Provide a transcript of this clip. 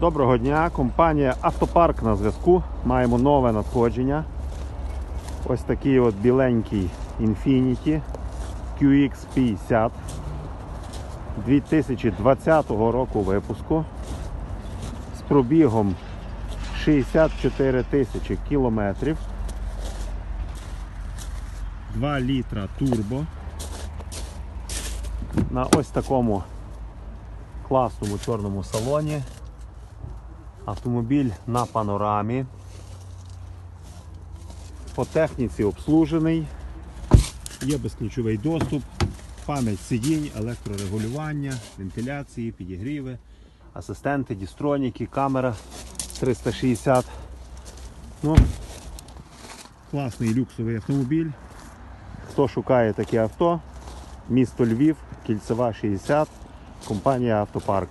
Доброго дня, компанія Автопарк на зв'язку. Маємо нове надходження. Ось такий от біленький Infiniti QX50 2020 року випуску з пробігом 64 тисячі кілометрів. 2 літра турбо на ось такому класному чорному салоні. Автомобіль на панорамі. По техніці обслужений. Є безключовий доступ, пам'ять сидінь, електрорегулювання, вентиляції, підігріви, асистенти, дістроніки, камера 360. Ну, класний люксовий автомобіль. Хто шукає таке авто, місто Львів, кільцева 60, компанія Автопарк.